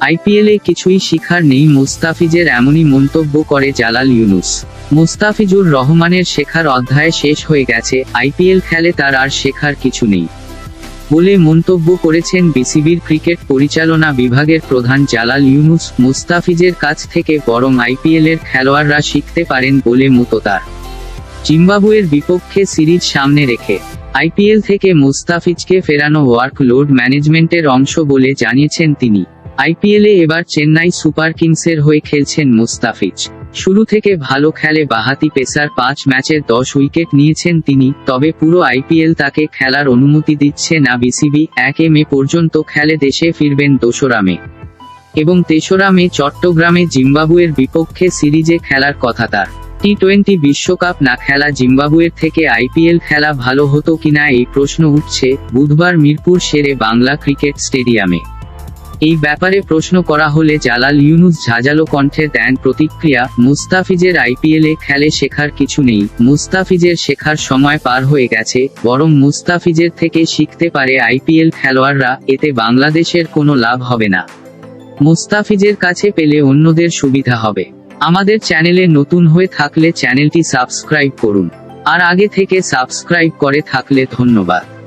আইপিএলে কিছুই শিখার নেই মুস্তাফিজের এমনই মন্তব্য করে জালাল ইউনুস। মুস্তাফিজুর রহমানের শেখার অধ্যায় শেষ হয়ে গেছে, আইপিএল খেলে তার আর শেখার কিছু নেই। বলে মন্তব্য করেছেন বিসিবির ক্রিকেট পরিচালনা বিভাগের প্রধান জালাল ইউনুস, মুস্তাফিজের কাছ থেকে বরং আইপিএলের খেলোয়াড়রা শিখতে পারেন বলে মতো তার। জিম্বাবুয়ের বিপক্ষে সিরিজ সামনে রেখে, আইপিএল থেকে মুস্তাফিজকে ফেরানো ওয়ার্কলোড ম্যানেজমেন্টের অংশ বলে জানিয়েছেন তিনি। আইপিএলে এবার চেন্নাই সুপার কিংসের হয়ে খেলছেন মুস্তাফিজ। শুরু থেকে ভালো খেলে বাহাতি পেসার পাঁচ ম্যাচের দশ উইকেট নিয়েছেন তিনি, তবে পুরো আইপিএল তাকে খেলার অনুমতি দিচ্ছে না বিসিবি। এক মে পর্যন্ত খেলে দেশে ফিরবেন দোসরা মে এবং তেসরা মে চট্টগ্রামে জিম্বাবুয়ের বিপক্ষে সিরিজে খেলার কথা তার। টি টোয়েন্টি বিশ্বকাপ না খেলা জিম্বাবুয়ের থেকে আইপিএল খেলা ভালো হতো কিনা এই প্রশ্ন উঠছে। বুধবার মিরপুর শেরে বাংলা ক্রিকেট স্টেডিয়ামে। এই ব্যাপারে প্রশ্ন করা হলে জালাল ইউনুস ঝাঁঝালো কণ্ঠে দেন প্রতিক্রিয়া, মুস্তাফিজের আইপিএলে খেলে শেখার কিছু নেই, মুস্তাফিজের শেখার সময় পার হয়ে গেছে, বরং মুস্তাফিজের থেকে শিখতে পারে আইপিএল খেলোয়াড়রা, এতে বাংলাদেশের কোনো লাভ হবে না। মুস্তাফিজের কাছে পেলে অন্যদের সুবিধা হবে। আমাদের চ্যানেলে নতুন হয়ে থাকলে চ্যানেলটি সাবস্ক্রাইব করুন। আর আগে থেকে সাবস্ক্রাইব করে থাকলে ধন্যবাদ।